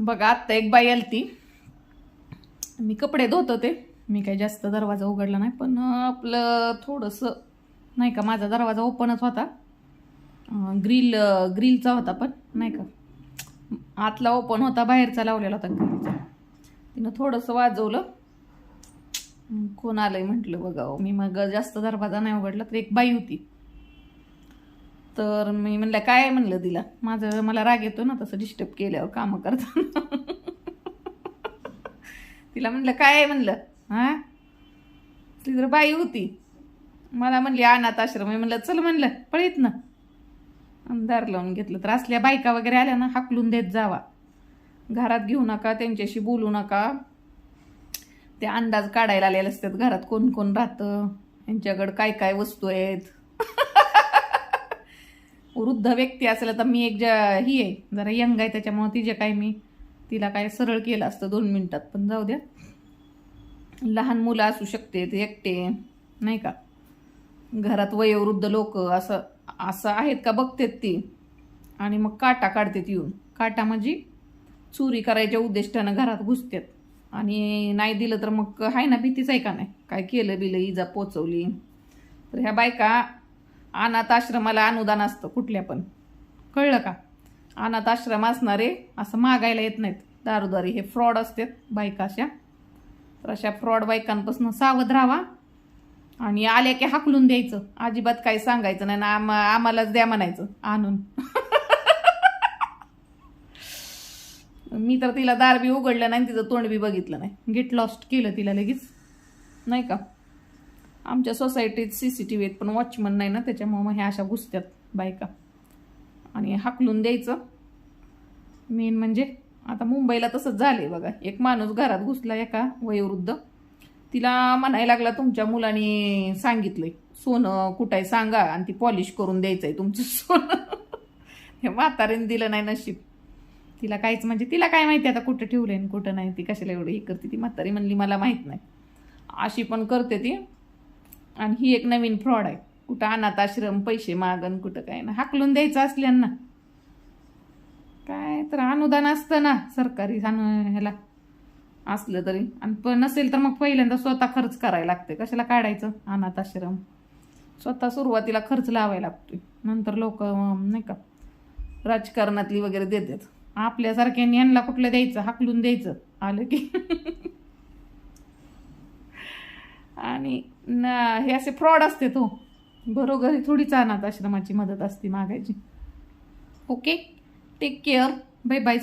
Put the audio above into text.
बघा आत्ता एक बाई आली ती मी कपडे धुत होते. मी काही जास्त दरवाजा उघडला नाही पण आपलं थोडंसं नाही का माझा दरवाजा ओपनच होता. ग्रिल ग्रिलचा होता पण नाही का. आतला ओपन होता बाहेरचा लावलेला होता ग्रिलचा तिनं थोडंसं वाजवलं. कोण आलंय म्हटलं बघावं हो. मी मग जास्त दरवाजा नाही उघडला तर एक बाई होती. तर मी म्हणलं काय? आहे म्हणलं तिला. माझं मला राग येतो ना तसं डिस्टर्ब केल्यावर कामं करताना. तिला म्हणलं काय? आहे म्हणलं हा? ती जर बाई होती. मला म्हणली अनाथ आश्रम आहे. म्हणलं चल म्हणलं पळीत ना. दार लावून घेतलं. तर असल्या बायका वगैरे आल्या ना हाकलून देत जावा. घरात घेऊ नका त्यांच्याशी बोलू नका. ते अंदाज काढायला आलेले असतात घरात कोण कोण राहतं? यांच्याकडं काय काय वस्तू आहेत? वृद्ध व्यक्ती असेल तर मी एक ज्या ही आहे. जरा यंग आहे त्याच्यामुळं तिचे काय मी तिला काय सरळ केलं असतं दोन मिनटात. पण जाऊ द्या. लहान मुलं असू शकते ते एकटे नाही का? घरात वयोवृद्ध लोक असं असं आहेत का? बघतेत ती. आणि मग काटा काढतात येऊन. काटा म्हणजे चोरी करायच्या उद्दिष्टानं घरात घुसतात. आणि नाही दिलं तर मग आहे ना भीतीच आहे का नाही? काय केलं बिलं इजा पोचवली. तर ह्या बायका अनाथ आश्रमाला अनुदान असतं कुठल्या पण. कळलं का? अनाथ आश्रम असणारे असं मागायला येत नाहीत. दारोदारी हे फ्रॉड असतात बायका अशा. तर अशा फ्रॉड बायकांपासून सावध राहावा आणि आल्या की हाकलून द्यायचं. अजिबात काही सांगायचं नाही ना आम आम्हालाच द्या म्हणायचं आणून. मी तर तिला दार बी उघडलं नाही तिचं तोंड बी बघितलं नाही. गेट लॉस्ट केलं तिला लगेच. नाही का? आमच्या सोसायटीत सी सी टी व्ही आहेत पण वॉचमन नाही ना त्याच्यामुळं मग ह्या अशा घुसत्यात बायका. आणि हाकलून द्यायचं. मेन म्हणजे आता मुंबईला तसंच झालं आहे बघा. एक माणूस घरात घुसला एका वयोवृद्ध. तिला म्हणायला लागला तुमच्या मुलाने आहे सोनं कुठाय सांगा आणि ती पॉलिश करून द्यायचं आहे तुमचं सोनं. हे म्हातारीने दिलं नाही नशीब. तिला काहीच म्हणजे तिला काय माहिती आता कुठं ठेवलं आणि कुठं नाही ती कशाला एवढं हे करते? ती म्हातारी म्हणली मला माहीत नाही. अशी पण करते ती. आणि ही एक नवीन फ्रॉड आहे. कुठं अनाथ आश्रम पैसे मागन कुठं काय ना. हाकलून द्यायचं असल्यांना. काय तर अनुदान असतं ना सरकारी अनु- ह्याला. असलं तरी. आणि पण नसेल तर मग पहिल्यांदा स्वतः खर्च करायला लागते कशाला काढायचं? अनाथ आश्रम. स्वतः सुरुवातीला खर्च लावायला लागतोय. नंतर लोक नाही का राजकारणातली वगैरे देतात. आपल्यासारख्यांनी यांना कुठलं द्यायचं? हाकलून द्यायचं. आलं की. आणि हे असे फ्रॉड असते तो. बरोबर थोडीच अनाथ आश्रमाची मदत असते मागायची. Okay take care bye bye